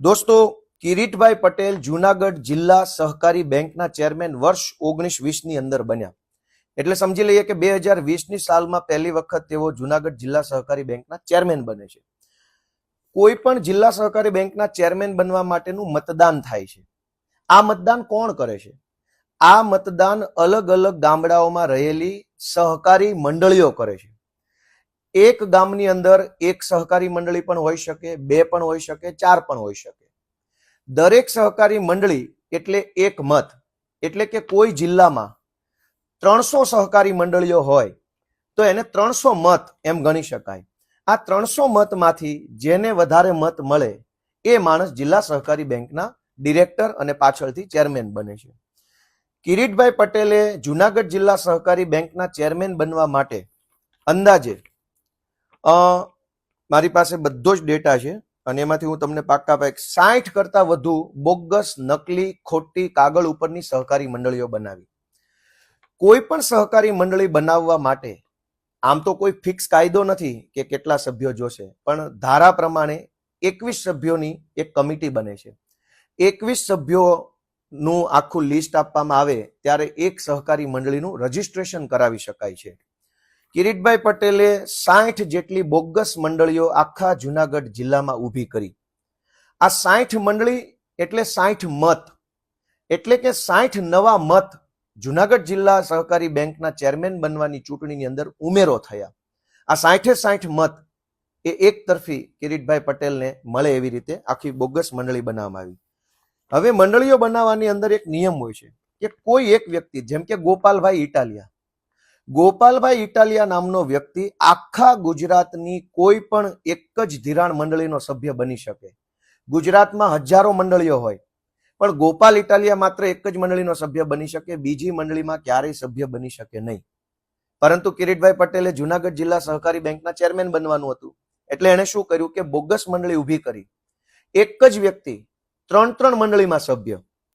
દોસ્તો, કિરીટભાઈ પટેલ જુનાગઢ જિલ્લા સહકારી બેંકના ચેરમેન વર્ષ ઓગણીસ વીસની અંદર બન્યા. એટલે સમજી લઈએ કે બે હજાર વીસની સાલમાં પહેલી વખત તેઓ જુનાગઢ જિલ્લા સહકારી બેંકના ચેરમેન બને છે. કોઈ પણ જિલ્લા સહકારી બેંકના ચેરમેન બનવા માટેનું મતદાન થાય છે. આ મતદાન કોણ કરે છે? આ મતદાન અલગ અલગ ગામડાઓમાં રહેલી સહકારી મંડળીઓ કરે છે. એક ગામની અંદર એક સહકારી મંડળી પણ હોઈ શકે, બે પણ હોઈ શકે, ચાર પણ હોઈ શકે. દરેક સહકારી મંડળી એટલે એક મત. એટલે કે કોઈ જિલ્લામાં ત્રણસો સહકારી મંડળીઓ હોય, તો એને ત્રણસો મત એમ ગણી શકાય. આ ત્રણસો મતમાંથી જેને વધારે મત મળે, એ માણસ જિલ્લા સહકારી બેંકના ડિરેક્ટર અને પાછળથી ચેરમેન બને છે. કિરીટભાઈ પટેલે જુનાગઢ જિલ્લા સહકારી બેંકના ચેરમેન બનવા માટે અંદાજે મારી પાસે બધો જ ડેટા છે અને એમાંથી હું તમને પાક્કા પાક સાઠ કરતા વધુ બોગસ, નકલી, ખોટી કાગળ ઉપરની સહકારી મંડળીઓ બનાવી. કોઈ પણ સહકારી મંડળી બનાવવા માટે આમ તો કોઈ ફિક્સ કાયદો નથી કે કેટલા સભ્યો જોશે, પણ ધારા પ્રમાણે એકવીસ સભ્યોની એક કમિટી બને છે. એકવીસ સભ્યોનું આખું લિસ્ટ આપવામાં આવે ત્યારે એક સહકારી મંડળીનું રજીસ્ટ્રેશન કરાવી શકાય છે. કિરીટભાઈ પટેલે સાઠ જેટલી બોગસ મંડળીઓ આખા જુનાગઢ જિલ્લામાં ઊભી કરી. આ સાઠ મંડળી એટલે સાઠ મત. એટલે કે સાઠ નવા મત જુનાગઢ જિલ્લા સહકારી બેંકના ચેરમેન બનવાની ચૂંટણીની અંદર ઉમેરો થયા. આ સાઠે સાઠ મત એ એક તરફી કિરીટભાઈ પટેલને મળે એવી રીતે આખી બોગસ મંડળી બનાવવામાં આવી. હવે મંડળીઓ બનાવવાની અંદર એક નિયમ હોય છે કે કોઈ એક વ્યક્તિ, જેમ કે ગોપાલભાઈ ઇટાલિયા ગોપાલભાઈ ઇટાલિયા નામનો વ્યક્તિ આખા ગુજરાતની કોઈ પણ એક જ ધિરાણ મંડળીનો સભ્ય બની શકે. ગુજરાતમાં હજારો મંડળીઓ હોય, પણ ગોપાલ ઇટાલિયા માત્ર એક જ મંડળીનો સભ્ય બની શકે, બીજી મંડળીમાં ક્યારેય સભ્ય બની શકે નહીં. પરંતુ કિરીટભાઈ પટેલે જુનાગઢ જિલ્લા સહકારી બેંકના ચેરમેન બનવાનું હતું, એટલે એણે શું કર્યું કે બોગસ મંડળી ઊભી કરી. એક જ વ્યક્તિ, ત્રણ ત્રણ મંડળીમાં સભ્ય